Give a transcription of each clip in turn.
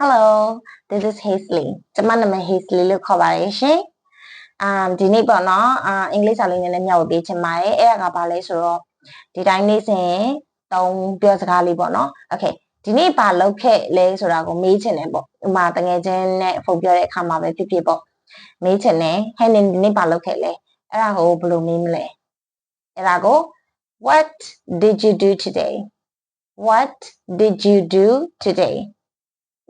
Hello this is Hazley ကျွန်မနာမည် Hazley လို့ခေါ်ပါတယ်ရှင်။ um ဒီနေ့ပေါ့နော်အာအင်္ဂလိပ်စာလေးနည်းနည်းမျှဝေပေးချင်ပါတယ်။အဲ့ဒါကဘာလဲဆိုတော့ဒီတိုင်းနေ့စဉ်သုံးပြောစကားလေးပေါ့နော်။ Okay ဒီနေ့ဘာလုပ်ခဲ့လဲဆိုတာကိုမေးချင်တယ်ပေါ့။ဥမာတငယ်ချင်းနဲ့ဖုန်းပြောတဲ့အခါမှာပဲဖြစ်ဖြစ်ပေါ့။မေးချင်တယ်ဟဲ့နင်ဒီနေ့ဘာလုပ်ခဲ့လဲ။အဲ့ဒါကိုဘယ်လိုမေးမလဲ။အဲ့ဒါကို What did you do today? What did you do today?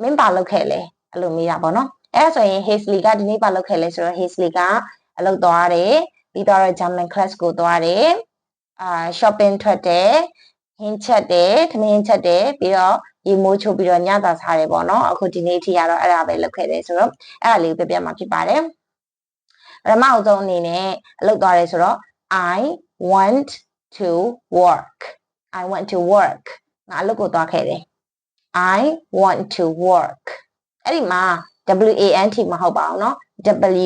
မင်းဘာလုပ်ခဲ့လဲအဲ့လိုမေးတာပေါ့နော်အဲ့ဒါဆိုရင် Hazley ကဒီနေ့ဘာလုပ်ခဲ့လဲဆိုတော့ Hazley ကအလုပ်သွားတယ်ပြီးတော့ German class ကိုသွားတယ်အာ shopping ထွက်တယ်ဟင်းချက်တယ်သမင်းချက်တယ်ပြီးတော့ရေမိုးချိုးပြီးတော့ညသာစားတယ်ပေါ့နော်အခုဒီနေ့ထိကတော့အဲ့ဒါပဲလုပ်ခဲ့တယ်ဆိုတော့အဲ့ဒါလေးကိုပြပြမှာဖြစ်ပါတယ်ပထမအဆုံးအနေနဲ့အလုပ်သွားတယ်ဆိုတော့ I want to work I want to work ငါအလုပ်ကိုသွားခဲ့တယ် I want to work အဲ့ဒီမှာ W A N T မဟုတ်ပါဘူးเนาะ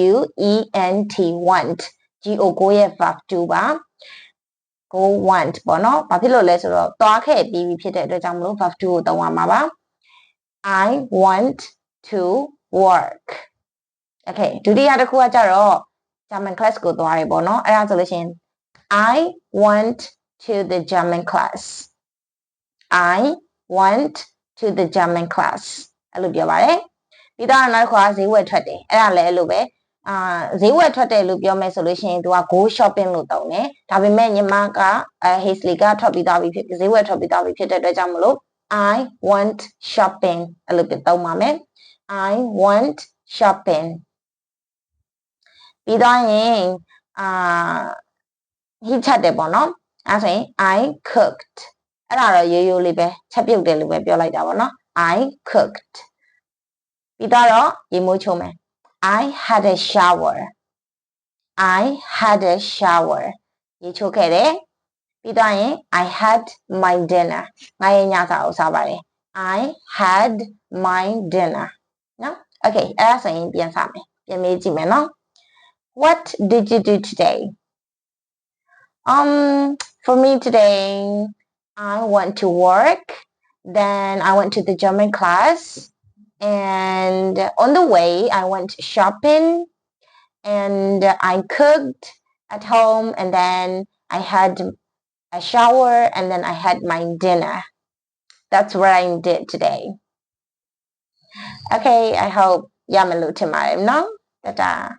W E N T want G O ကိုရဲ့ verb to ပါ go want ပေါ့เนาะဘာဖြစ်လို့လဲဆိုတော့သွားခဲ့ပြီးပြီဖြစ်တဲ့အတွက်ကြောင့်မလို့ verb to ကိုသုံးရမှာပါ I want to work Okay ဒုတိယတစ်ခုကကြတော့ German class ကိုသွားတယ်ပေါ့เนาะအဲ့ဒါဆိုလို့ရှိရင် I want to the German class I want to the German class အဲ့လိုပြောပါတယ်ပြီးတော့နောက်တစ်ခါဈေးဝယ်ထွက်တယ်အဲ့ဒါလည်းအဲ့လိုပဲအာဈေးဝယ်ထွက်တယ်လို့ပြောမယ်ဆိုလို့ရှိရင်သူက go shopping လို့သုံးတယ်ဒါပေမဲ့ညီမကအဲ Hazley ကထွက်ပြီးသားပြီဖြစ်ဈေးဝယ်ထွက်ပြီးသားပြီဖြစ်တဲ့အတွက်ကြောင့်မလို့ I want shopping အဲ့လိုပြောသုံးပါမယ် I want shopping ပြီးတော့ရင်အာဟိချက်တယ်ပေါ့နော်အဲဆိုရင် I cooked အဲ့ဒါတော့ရိုးရိုးလေးပဲချက်ပြုတ်တယ်လို့ပဲပြောလိုက်တာပေါ့နော် I cooked ပြီးတော့ရေမိုးချုံမယ် I had a shower I had a shower ရေချိုးခဲ့တယ်ပြီးတော့ရင် I had my dinner ငါရဲ့ညစာကိုစားပါတယ် I had my dinner နော် Okay အဲ့ဒါဆိုရင်ပြန်စမယ်ပြန်မေးကြည့်မယ်နော် What did you do today Um for me today I went to work then I went to the German class and on the way I went shopping and I cooked at home and then I had a shower and then I had my dinner. That's what I did today. Okay, I hope Yamalu tomorrow. No? Ta-ta.